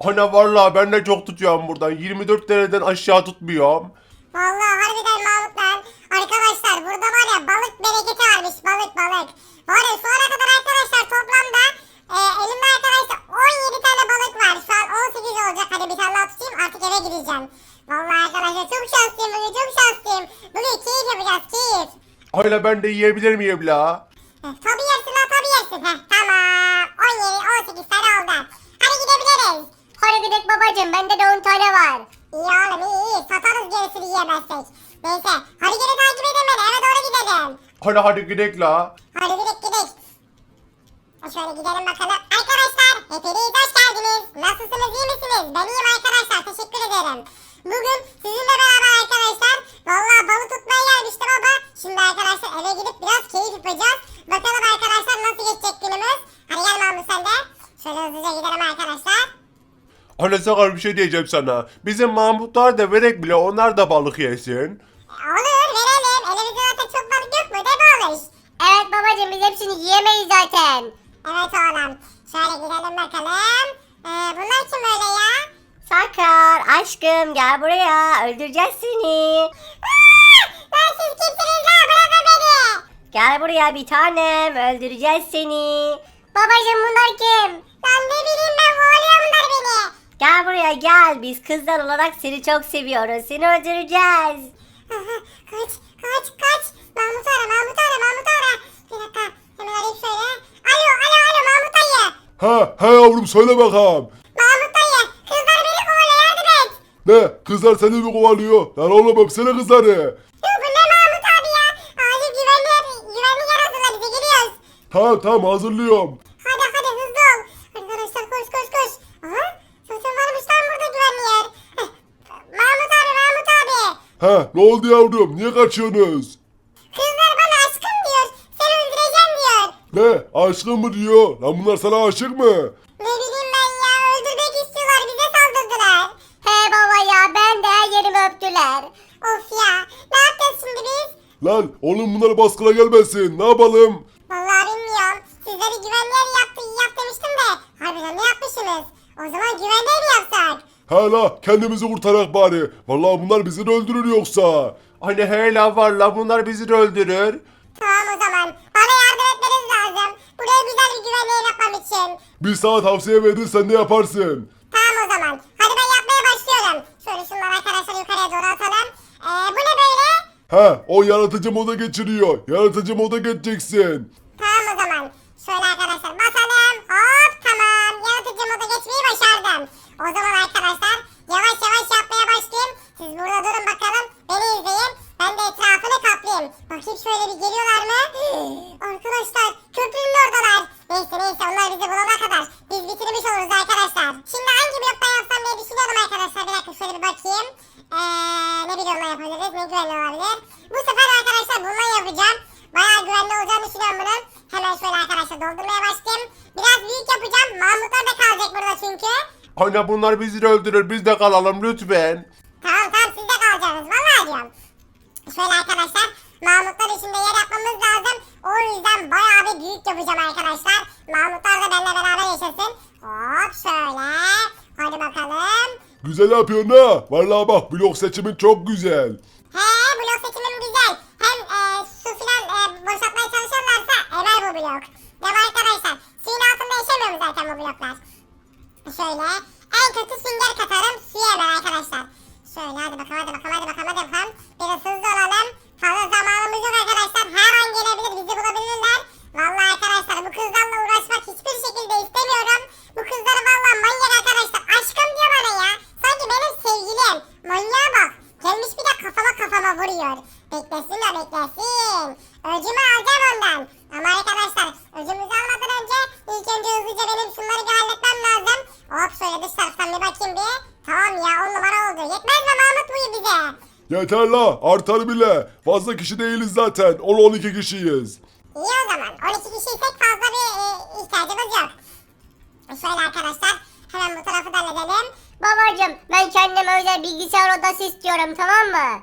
Ana vallahi ben de çok tutuyorum buradan. 24 dereden aşağı tutmuyorum. Vallahi harbiden Mahmut lan. Arkadaşlar burada var ya balık bereketi varmış balık balık. Var ya şu ana kadar arkadaşlar toplamda e, elimde arkadaşlar 17 tane balık var. Şu an 18 olacak. Hadi bir tane daha tutayım artık eve gideceğim. Vallahi arkadaşlar çok şanslıyım bugün çok şanslıyım. Bugün keyif yapacağız keyif. Hala ben de yiyebilir miyim la? Heh, tabii yersin lan tabii yersin. Heh, tamam 17 18 tane oldu. Hadi gidebiliriz. Hadi gidelim babacım bende de 10 tane var. İyi oğlum iyi iyi satarız gerisini yiyemezsek. Neyse hadi geri takip edin beni eve doğru gidelim. Hala hadi gidek la. Hadi gidelim gidelim. Şöyle gidelim bakalım. Arkadaşlar hepiniz hoş geldiniz. Nasılsınız iyi misiniz? Ben iyiyim arkadaşlar teşekkür ederim. Bugün sizinle beraber arkadaşlar vallahi balı tutmaya gelmiştim ama şimdi arkadaşlar eve gidip biraz keyif yapacağız. Bakalım arkadaşlar nasıl geçecek günümüz. Hadi gel Mahmut sen de. Şöyle hızlıca gidelim arkadaşlar. Hala sakar bir şey diyeceğim sana. Bizim Mahmutlar da verek bile onlar da balık yesin. Olur verelim. Elimizde zaten çok balık yok mu? De mi olur? Evet babacım biz hepsini yiyemeyiz zaten. Evet oğlum. Şöyle gidelim bakalım. Ee, bunlar kim böyle ya? Sakar aşkım gel buraya öldüreceğiz seni. Aa, Lan siz kimsiniz lan? Bırakın beni. Gel buraya bir tanem öldüreceğiz seni. Babacım bunlar kim? Lan ne bileyim ben kovalıyor bunlar beni. Gel buraya gel biz kızlar olarak seni çok seviyoruz seni öldüreceğiz. Kaç kaç kaç. Mahmut ara Mahmut ara Mahmut ara. Bir dakika hemen arayıp söyle. Alo alo alo Mahmut dayı. Ha, he yavrum söyle bakalım. Mahmut dayı. Kızlar beni kovalıyor yardım et. Ne? Kızlar seni mi kovalıyor? Lan oğlum öpsene kızları. Bu ne Mahmut abi ya? Acil güvenli, güvenli yer hazırla bize geliyoruz. Tamam tamam hazırlıyorum. Hadi hadi hızlı ol. Arkadaşlar koş koş koş. Aha zaten varmış lan burada güvenli yer. Heh, Mahmut abi Mahmut Ha ne oldu yavrum? Niye kaçıyorsunuz? Kızlar bana aşkım diyor. Seni öldüreceğim diyor. Ne? Aşkın mı diyor? Lan bunlar sana aşık mı? Ne bileyim ben ya öldürmek istiyorlar bize saldırdılar. He baba ya ben de her yerimi öptüler. Of ya ne yapacağız şimdi biz? Lan oğlum bunlar baskına gelmesin. Ne yapalım? Vallahi bilmiyorum. Sizleri güvenli yer yaptı, yap demiştim de. Harbiden ne yapmışsınız? O zaman güvenli ev yapsak. Hala kendimizi kurtarak bari. Vallahi bunlar bizi de öldürür yoksa. Hani hala var la bunlar bizi de öldürür. Tamam o zaman. Bana yardım etmeniz lazım. Buraya güzel bir güvenli ev yapmam için. Bir sana tavsiye verirsen ne yaparsın? Tamam o zaman. Hadi ben yapmaya başlıyorum. Şöyle şunları arkadaşlar yukarıya doğru atalım. Ee, bu ne böyle? Ha o yaratıcı moda geçiriyor. Yaratıcı moda geçeceksin. Tamam o zaman. Şöyle arkadaşlar basalım. Hop tamam. Yaratıcı moda geçmeyi başardım. O zaman arkadaşlar yavaş yavaş yapmaya başlayayım. Siz burada durun bakalım. Beni izleyin. Ben de etrafını kaplayayım. Bakayım şöyle bir geliyorlar mı? arkadaşlar köprünün oradalar. Neyse neyse onlar bizi bulana kadar biz bitirmiş oluruz arkadaşlar. Şimdi hangi bloktan yapsam diye düşünüyorum arkadaşlar. Bir dakika şöyle bir bakayım. Eee ne bloğundan yapabiliriz? Ne güvenli olabilir? Bu sefer arkadaşlar bundan yapacağım. Bayağı güvenli olacağını düşünüyorum bunun. Hemen şöyle arkadaşlar doldurmaya başlayayım. Biraz büyük yapacağım. Mahmutlar da kalacak burada çünkü. Hani bunlar bizi öldürür biz de kalalım lütfen. Tamam tamam siz de kalacaksınız. Vallahi diyorum. Şöyle arkadaşlar. Mahmutlar için de yer yapmamız lazım. O yüzden bayağı bir büyük yapacağım arkadaşlar. Mahmutlar da benimle beraber yaşasın. Hop şöyle. Hadi bakalım. Güzel yapıyorsun ha. Vallahi bak blok seçimin çok güzel. He blok seçimim güzel. Hem e, su filan e, boşaltmaya çalışırlarsa emer bu blok. Mi arkadaşlar? Suyun altında yaşamıyor mu zaten bu bloklar? Şöyle. En kötü sünger katarım suya emer arkadaşlar. Şöyle hadi bakalım hadi bakalım hadi bakalım hadi bakalım. Biraz hızlı olalım. Fazla zamanımız yok arkadaşlar. Her an gelebilir bizi bulabilirler. Vallahi arkadaşlar bu kızlarla uğraşmak hiçbir şekilde istemiyorum. Bu kızları vallahi manyak arkadaşlar. Aşkım diyor bana ya. Sanki benim sevgilim. Manyağa bak. Gelmiş bir de kafama kafama vuruyor. Beklesin de beklesin. Öcümü alacağım ondan. Ama arkadaşlar öcümüzü almadan önce ilk önce hızlıca benim şunları bir halletmem lazım. Hop şöyle dış taraftan bir bakayım bir. Tamam ya on numara oldu. Yetmez mi Mahmut buyu bize? Yeter la artar bile. Fazla kişi değiliz zaten. 10-12 kişiyiz. İyi o zaman. 12 kişiysek fazla bir e, ihtiyacımız yok. Şöyle arkadaşlar hemen bu tarafı da halledelim. Babacım ben kendime özel bilgisayar odası istiyorum tamam mı?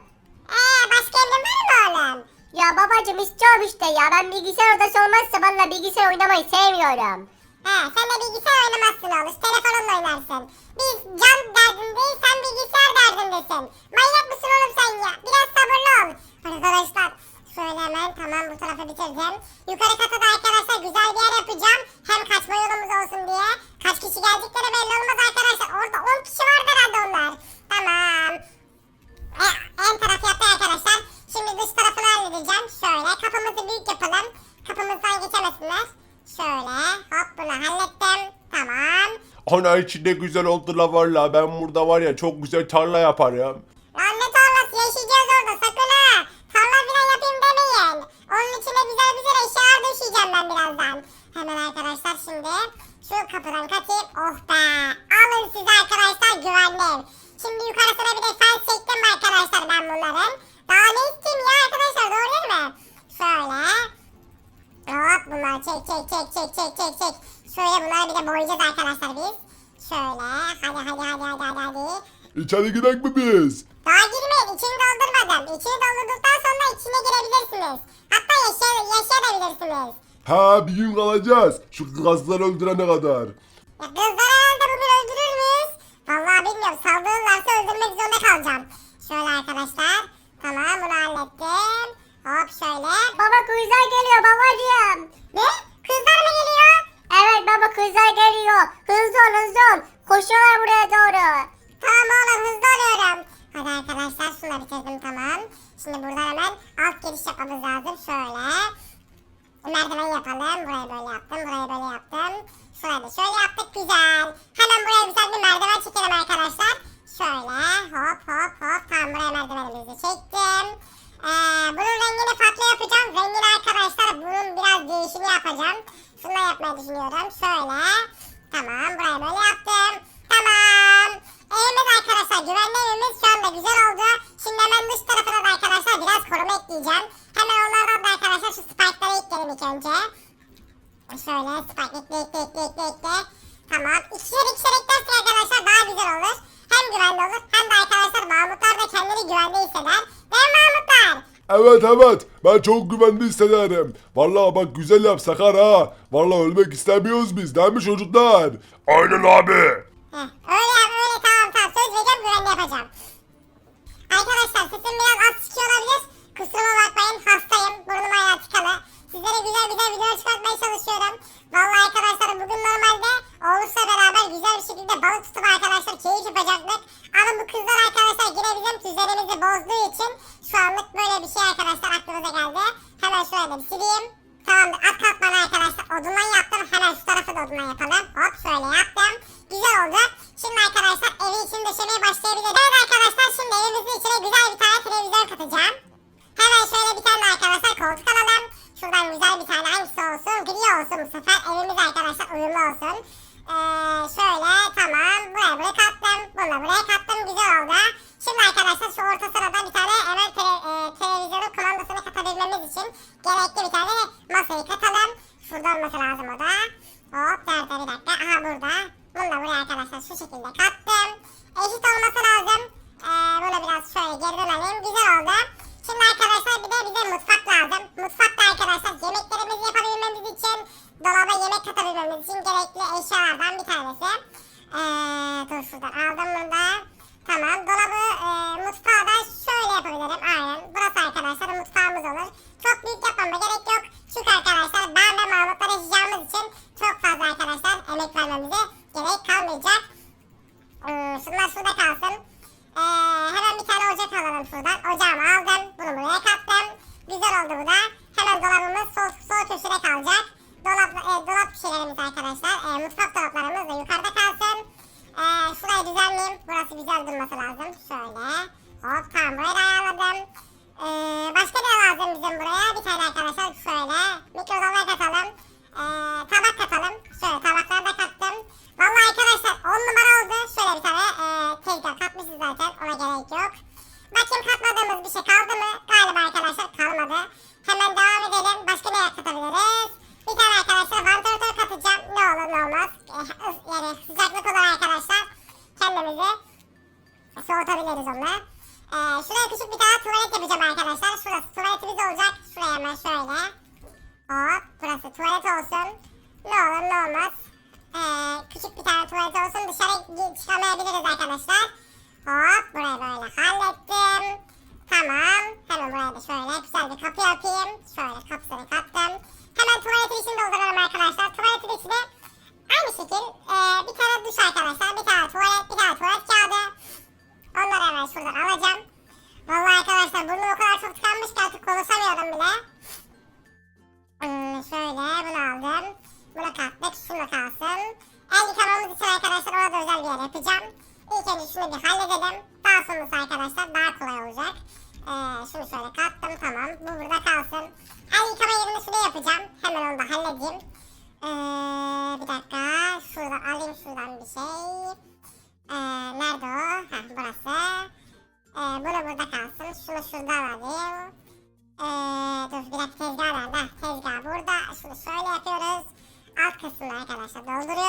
Eee başka emrin var mı oğlum? Ya babacım istiyorum işte ya ben bilgisayar odası olmazsa valla bilgisayar oynamayı sevmiyorum. He sen de bilgisayar oynamazsın oğlum. Telefonunla oynarsın. Biz can derdindeyiz sen bilgisayar derdindesin. İçinde güzel oldu la valla. Ben burada var ya çok güzel tarla yaparım. Lan ne tarlası yaşayacağız orada sakın ha. Tarla falan yapayım demeyin. Onun içine güzel güzel eşyalar döşeyeceğim ben birazdan. Hemen arkadaşlar şimdi şu kapıdan kaçayım. Oh be. Alın size arkadaşlar güvenli ev. Şimdi yukarısına bir de fence çektim arkadaşlar ben bunların. Daha ne isteyeyim ya arkadaşlar doğru değil mi? Şöyle. Hop bunları çek çek çek çek çek çek çek. Şöyle bunları bir de boyayacağız arkadaşlar biz. Şöyle hadi hadi hadi hadi hadi hadi. İçeri gidelim mi biz? Daha girmeyin içini doldurmadım. İçini doldurduktan sonra içine girebilirsiniz. Hatta yaşay yaşayabilirsiniz. Ha bir gün kalacağız. Şu gazları öldürene kadar. Ya kızlar herhalde bugün öldürür müyüz? Vallahi bilmiyorum saldırırlarsa öldürmek zorunda kalacağım. Şöyle arkadaşlar. Tamam bunu hallettim. Hop şöyle. Baba kızlar geliyor babacığım. Ne? Kızlar mı geliyor? Evet baba kızlar geliyor. Hızlı ol hızlı ol. Koşuyorlar buraya doğru. Tamam oğlum hızlı oluyorum. Hadi arkadaşlar da bitirdim tamam. Şimdi buradan hemen alt giriş yapmamız lazım. Şöyle. Merdiven yapalım. Burayı böyle yaptım. Burayı böyle yaptım. Şurayı da şöyle yaptık. Güzel. Hemen buraya güzel bir merdiven çekelim arkadaşlar. Şöyle hop hop hop. Tamam buraya merdivenimizi çektim. Ee, bunun rengini farklı yapacağım. Rengini arkadaşlar bunun biraz değişimi yapacağım. Şunu yapmayı düşünüyorum. Şöyle. Tamam burayı böyle yaptım. Tamam. Evimiz arkadaşlar güvenli evimiz şu anda güzel oldu. Şimdi hemen dış tarafına da arkadaşlar biraz koruma ekleyeceğim. Hemen onlardan da arkadaşlar şu spike'ları ekleyelim ilk önce. Şöyle spike ekle ekle ekle ekle ekle. Tamam. İkişer ikişer eklersek arkadaşlar daha güzel olur. Hem güvenli olur hem de arkadaşlar Mahmutlar da kendini güvende hisseder. Değil Mahmutlar? Evet evet ben çok güvenli hissederim. Vallahi bak güzel yap Sakar ha. Vallahi ölmek istemiyoruz biz değil mi çocuklar? Aynen abi. Heh, öyle yap öyle tamam tamam söz vereceğim güvenli yapacağım. Arkadaşlar sesim biraz az çıkıyor olabilir. Kusuruma bakmayın hastayım burnum hala tıkalı. Sizlere güzel güzel videolar çıkartmaya çalışıyorum. Vallahi arkadaşlar bugün normalde Oğuz'la beraber güzel bir şekilde balık tutup arkadaşlar keyif yapacaktık. Ama bu kızlar arkadaşlar yine bizim bozduğu için şu anlık böyle bir şey arkadaşlar aklımıza geldi. Hemen şöyle bir sileyim. Tamamdır at katmanı arkadaşlar odundan yaptım. Hemen şu tarafı da odundan yapalım. Hop şöyle yaptım. Güzel oldu. Şimdi arkadaşlar evi için döşemeye başlayabiliriz. Evet arkadaşlar şimdi evimizin içine güzel bir tane televizyon katacağım. Hemen şöyle bir tane arkadaşlar koltuk alalım. Şuradan güzel bir tane hangisi olsun? Gri olsun bu sefer. Evimiz arkadaşlar uyumlu olsun. Ee, şöyle tamam. Buraya buraya kattım. Bunu buraya kattım. Güzel oldu. Şimdi arkadaşlar şu orta sırada bir tane hemen tele- e, televizyonun kumandasını katabilmemiz için gerekli bir tane masayı katalım. Şurada olması lazım o da. Hop nerede bir dakika. Aha burada. Bunu da buraya arkadaşlar şu şekilde kattım. Eşit olması lazım. Ee, bunu biraz şöyle geriden alayım. Güzel oldu. Şimdi arkadaşlar bir de bize mutfak lazım. Mutfakta arkadaşlar yemeklerimizi yapabilmemiz için dolaba yemek katabilmemiz için gerekli eşyalardan bir tanesi. Ee, dur şuradan aldım bunu da. Tamam dolabı e, mutfağı da şöyle yapabilirim. Aynen. Burası arkadaşlar mutfağımız olur. Çok büyük yapmama gerek yok. Çünkü arkadaşlar ben ve Mahmutlar yaşayacağımız için çok fazla arkadaşlar emek vermemize gerek kalmayacak. Hmm, şunlar şurada kalsın. Ee, hemen bir tane ocak alalım şuradan. Ocağımı aldım. Bunu buraya kattım. Güzel oldu bu da. Hemen dolabımız sol, sol köşede kalacak. Dolap, e, dolap şeylerimiz arkadaşlar. Soğutabiliriz onunla. E, şuraya küçük bir tane tuvalet yapacağım arkadaşlar. Şurası tuvaletimiz olacak. Şuraya hemen şöyle. Hop burası tuvalet olsun. Ne olur ne olmaz. e, küçük bir tane tuvalet olsun dışarı çıkamayabiliriz arkadaşlar. Hop burayı böyle hallettim. Tamam. Hemen buraya da şöyle güzel bir kapı yapayım. Şöyle kapısını kattım. Hemen tuvaletin içini dolduruyorum arkadaşlar. Tuvaletin içine aynı şekil e, bir tane duş arkadaşlar. Arkadaşlar dolduruyorum.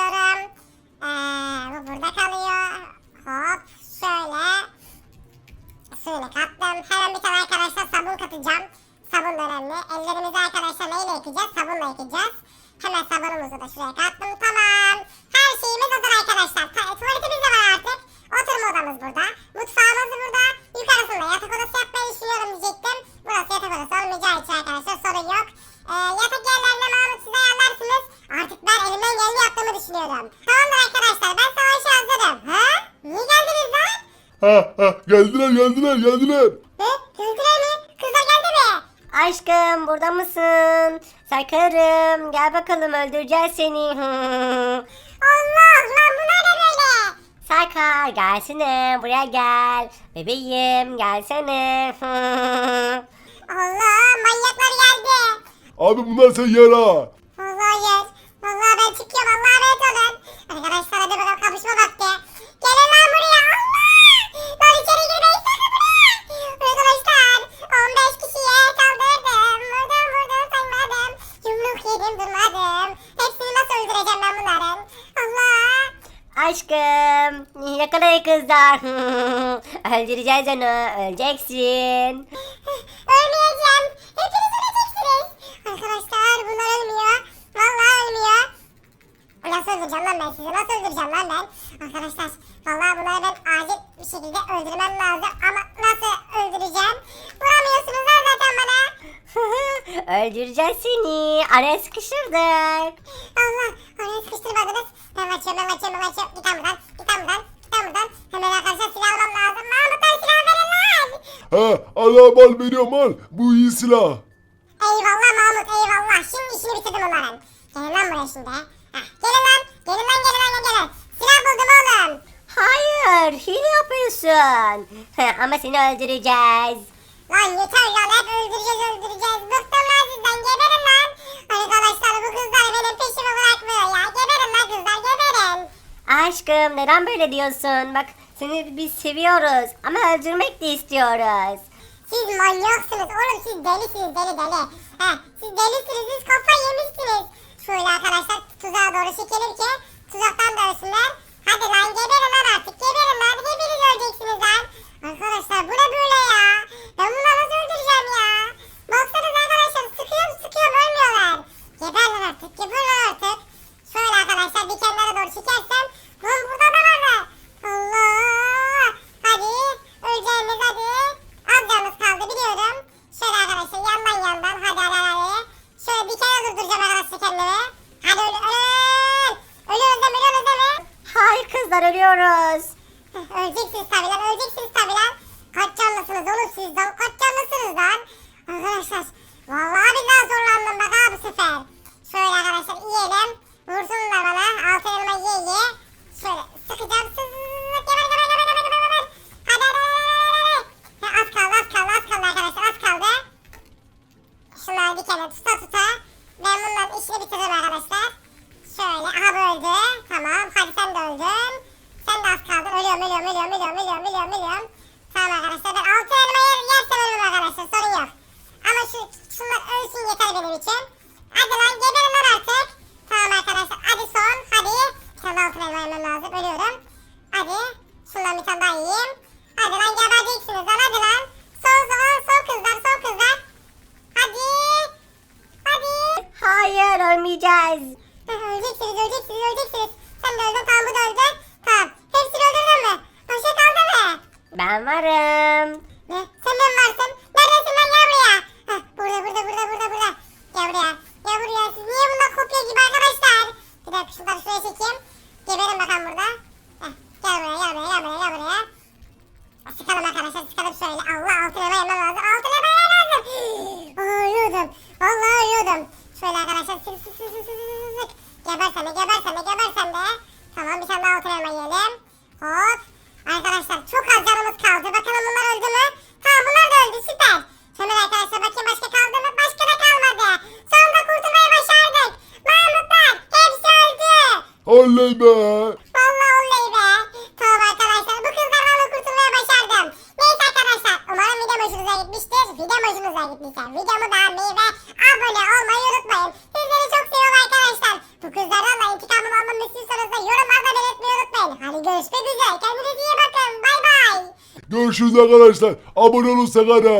Ha ha geldiler geldiler geldiler. Hı? Geldiler mi? Kızlar geldi mi? Aşkım burada mısın? Sakarım gel bakalım öldüreceğiz seni. Allah lan bunlar da böyle. Sakar gelsene buraya gel. Bebeğim gelsene. Allah manyaklar geldi. Abi bunlar sen yara. Vallahi yer. Vallahi ben çıkıyorum. Allah'a emanet olun. Arkadaşlar hadi bakalım kapışma vakti. Yedim durmadım. Hepsini nasıl öldüreceğim ben bunların? Allah! Aşkım yakalayın kızlar. Öldüreceğiz onu öleceksin. Ölmeyeceğim. Hepiniz öleceksiniz. Arkadaşlar bunlar ölmüyor. Vallahi ölmüyor. Nasıl öldüreceğim lan ben sizi? Nasıl öldüreceğim lan ben? Arkadaşlar vallahi bunları ben acil bir şekilde öldürmem lazım. Ama nasıl öldüreceğim? Vuramıyorsunuz lan zaten bana. Öldüreceğiz seni. Araya sıkıştırdık. Allah oraya sıkıştırmadınız. Ben kaçıyorum ben kaçıyorum ben kaçıyorum. Git lan buradan. Git lan buradan. Git lan buradan. Hemen arkadaşlar silah almam lazım. Mahmutlar silah verin lan. Ha al abi al veriyorum al. Bu iyi silah. Eyvallah Mahmut eyvallah. Şimdi işini bitirdim onların. Gelin lan buraya şimdi. Heh, gelin lan. Gelin lan gelin lan gelin. Silah buldum oğlum. Hayır hile yapıyorsun. Ama seni öldüreceğiz. Lan yeter lan hep öldüreceğiz öldüreceğiz. Bıktım lan sizden geberin lan. Arkadaşlar bu kızlar benim peşimi bırakmıyor ya. Geberin lan kızlar geberin. Aşkım neden böyle diyorsun? Bak seni biz seviyoruz ama öldürmek de istiyoruz. Siz manyaksınız oğlum siz delisiniz deli deli. Heh, siz delisiniz siz kafa yemişsiniz. Şöyle arkadaşlar tuzağa doğru çekelim ki tuzaktan da ölsünler. Hadi lan geberin lan artık geberin lan hepiniz öleceksiniz lan. Arkadaşlar bu ne böyle ya? Ben bunları nasıl öldüreceğim ya? Baksanıza arkadaşlar sıkıyorum sıkıyorum ölmüyorlar. Geber lan artık geber artık. Şöyle arkadaşlar dikenlere doğru çekersem. Lan burada da vardı. Allah. Hadi öleceğimiz hadi. Az canımız kaldı biliyorum. Şöyle arkadaşlar yandan yandan hadi hadi hadi. Şöyle dikene durduracağım arkadaşlar kendimi. Hadi öl öl. Ölüyoruz değil mi ölüyoruz değil mi? Hayır kızlar ölüyoruz. Öleceksiniz tabi lan öleceksiniz tabi lan. Kaç canlısınız oğlum siz lan kaç canlısınız lan. Arkadaşlar vallahi billahi zorlandım bak ha bu sefer. Şöyle arkadaşlar yiyelim. Vursunlar bana altı elma ye ye. Şöyle sıkacağım sızık geber geber geber geber geber geber. Hadi hadi hadi hadi. Ha, az kaldı az kaldı az kaldı arkadaşlar az kaldı. Şunları dikene tuta tuta. Ben bunların işini bitirdim arkadaşlar. Şöyle aha bu öldü. Tamam hadi sen de öldün. Sen de az kaldın. Ölüyorum ölüyorum ölüyorum ölüyorum ölüyorum ölüyorum ölüyorum. Tamam arkadaşlar ben altı elma yer, yersem ölürüm arkadaşlar sorun yok. Ama şu şunlar ölsün yeter benim için. Hadi lan geberin lan artık. Tamam arkadaşlar hadi son hadi. Bir tane altı elma yemem lazım ölüyorum. Hadi şundan bir tane daha yiyeyim. Hadi lan gebereceksiniz lan hadi lan. Son son son kızlar son Heh, öleceksiniz öleceksiniz öleceksiniz. Sen de öldün tamam bu da öldü. Tamam. Hepsini öldürdün mü? Başka kaldı mı? Ben varım. Ne? Sen de mi varsın? Neredesin lan gel buraya. Heh, burada burada burada burada burada. Gel buraya. Gel buraya. Siz niye bunlar kopya gibi arkadaşlar? Bir dakika şunları şuraya çekeyim. Geberin bakalım burada. Heh, gel buraya gel buraya gel buraya gel buraya. Sıkalım arkadaşlar sıkalım şöyle. Allah altın elma yemem lazım. Altın elma yemem lazım. Aa, uyuyordum. Vallahi uyuyordum. Şöyle arkadaşlar Gebersen de gebersen de gebersen de. Tamam bir tane daha altın elma yiyelim. Hop. Arkadaşlar çok az canımız kaldı. Bakalım bunlar öldü mü? Tamam bunlar da öldü süper. Hemen arkadaşlar bakayım başka kaldı mı? Başka da kalmadı. Sonunda kurtulmayı başardık. Mahmutlar hepsi öldü. Oley be. Vallahi oley be. Tamam arkadaşlar bu kızlardan da kurtulmaya başardım. Neyse arkadaşlar umarım video hoşunuza gitmiştir. Video hoşunuza gitmişse videomu beğenmeyi ve abone olmayı unutmayın. Seviyorum arkadaşlar. Bu kızlardan da intikamımı almamı istiyorsanız da yorumlarda belirtmeyi unutmayın. Hadi görüşmek üzere. Kendinize iyi bakın. Bay bay. Görüşürüz arkadaşlar. Abone olun Sakar'a.